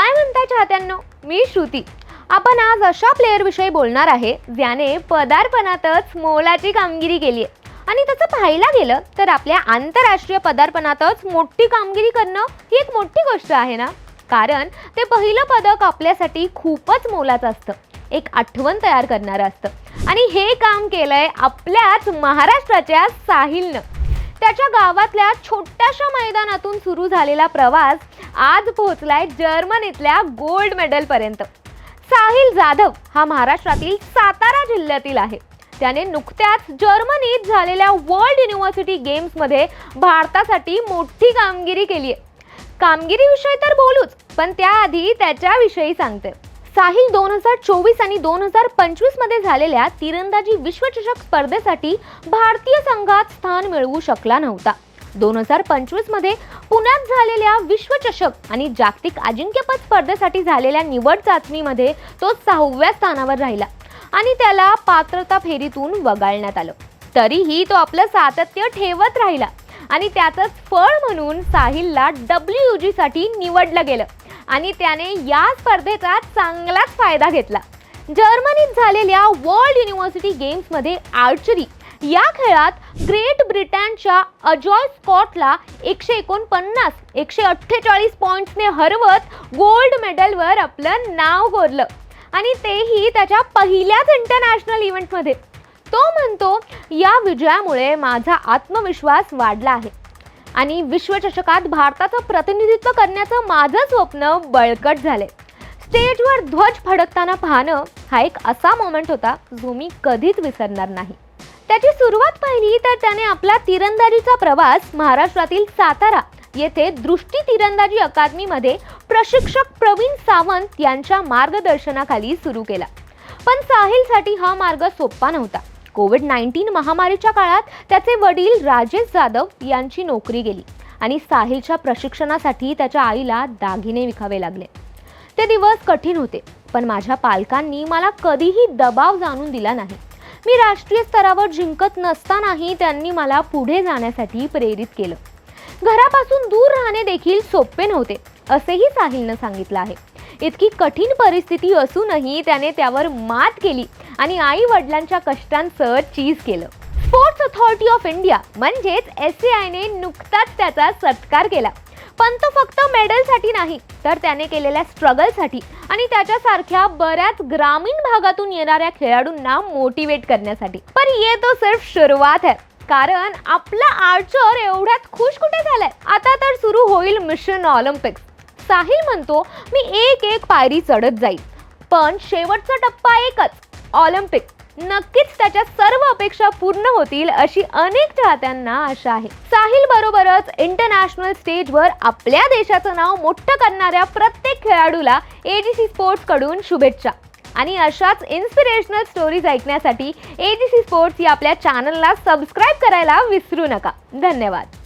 काय म्हणताय चाहत्यांनो? मी श्रुती. आपण आज अशा प्लेअरविषयी बोलणार आहे ज्याने पदार्पणातच मोलाची कामगिरी केली आहे आणि तसं पाहायला गेलं तर आपल्या आंतरराष्ट्रीय पदार्पणातच मोठी कामगिरी करणं ही एक मोठी गोष्ट आहे ना? कारण ते पहिलं पदक आपल्यासाठी खूपच मोलाचं असतं. एक आठवण तयार करणारं असतं. आणि हे काम केलंय आपल्याच महाराष्ट्राच्या साहिलनं. त्याच्या गावातल्या छोट्याशा मैदानातून सुरू झालेला प्रवास आज पोहोचलाय जर्मनीतल्या गोल्ड मेडलपर्यंत साहिल जाधव हा महाराष्ट्रातील सातारा जिल्ह्यातील आहे. त्याने नुकत्याच जर्मनीत झालेल्या वर्ल्ड युनिव्हर्सिटी गेम्समध्ये भारतासाठी मोठी कामगिरी केली आहे कामगिरीविषयी तर बोलूच पण त्याआधी त्याच्याविषयी सांगते. साहिल दोन हजार चोवीस आणि दोन हजार पंचवीसमध्ये झालेल्या तिरंदाजी विश्वचषक स्पर्धेसाठी भारतीय संघात स्थान मिळवू शकला नव्हता. दोन हजार पंचवीसमध्ये पुण्यात झालेल्या विश्वचषक आणि जागतिक अजिंक्यपद स्पर्धेसाठी झालेल्या निवड चाचणीमध्ये तो सहाव्या स्थानावर राहिला आणि त्याला पात्रता फेरीतून वगाळण्यात आलं. तरीही तो आपलं सातत्य ठेवत राहिला आणि त्याचंच फळ म्हणून साहिलला डब्ल्यू जी साठी निवडलं गेलं आणि त्याने या स्पर्धेचा चांगलाच फायदा घेतला. जर्मनीत झालेल्या वर्ल्ड युनिव्हर्सिटी गेम्समध्ये आर्चरी या खेळात ग्रेट ब्रिटनच्या अजॉय स्कॉटला एकशे एकोणपन्नास एकशे अठ्ठेचाळीस पॉईंट्सने हरवत गोल्ड मेडलवर आपलं नाव कोरलं. आणि तेही त्याच्या पहिल्याच इंटरनॅशनल इव्हेंटमध्ये तो म्हणतो या विजयामुळे माझा आत्मविश्वास वाढला आहे. आणि विश्वचषकात भारताचं प्रतिनिधित्व करण्याचं माझं स्वप्न बळकट झाले स्टेजवर ध्वज फडकताना पाहणं हा एक असा मोमेंट होता जो मी कधीच विसरणार नाही. त्याची सुरुवात पाहिली तर त्याने आपला तिरंदाजीचा प्रवास महाराष्ट्रातील सातारा येथे दृष्टी तिरंदाजी अकादमीमध्ये प्रशिक्षक प्रवीण सावंत यांच्या मार्गदर्शनाखाली सुरू केला. पण साहिलसाठी हा मार्ग सोपा नव्हता. कोविड नाईन्टीन महामारीच्या काळात त्याचे वडील राजेश जाधव यांची नोकरी गेली आणि साहिलच्या प्रशिक्षणासाठी त्याच्या आईला दागिने विकावे लागले. ते दिवस कठीण होते पण माझ्या पालकांनी मला कधीही दबाव जाणून दिला नाही. मी राष्ट्रीय स्तरावर जिंकत नसतानाही त्यांनी मला पुढे जाण्यासाठी प्रेरित केलं. घरापासून दूर राहणे देखील सोपे नव्हते असेही साहिलनं सांगितलं आहे. इतकी कठीण परिस्थिती असूनही त्याने त्यावर मात केली आणि आई वडिलांच्या कष्टांचं चीज केलं. स्पोर्ट्स अथॉरिटी ऑफ इंडिया म्हणजेच एस सी आयने नुकताच त्याचा सत्कार केला. पण तो फक्त मेडलसाठी नाही तर त्याने केलेल्या स्ट्रगलसाठी आणि त्याच्यासारख्या बऱ्याच ग्रामीण भागातून येणाऱ्या खेळाडूंना मोटिवेट करण्यासाठी. पण ये तो सिर्फ सुरुवात आहे कारण आपला आर्चर एवढ्यात खुश कुठे झालाय? आता तर सुरू होईल मिशन ऑलिम्पिक्स. साहिल म्हणतो मी एक एक पायरी चढत जाईल पण शेवटचा टप्पा एकच ऑलिम्पिक. नक्कीच त्याच्या सर्व अपेक्षा पूर्ण होतील अशी अनेक चाहत्यांना आशा आहे. साहिल बरोबरच इंटरनॅशनल स्टेजवर आपल्या देशाचं नाव मोठं करणाऱ्या प्रत्येक खेळाडूला एजीसी स्पोर्ट्सकडून शुभेच्छा. आणि अशाच इन्स्पिरेशनल स्टोरीज ऐकण्यासाठी एजीसी स्पोर्ट्स या आपल्या चॅनलला सबस्क्राईब करायला विसरू नका. धन्यवाद.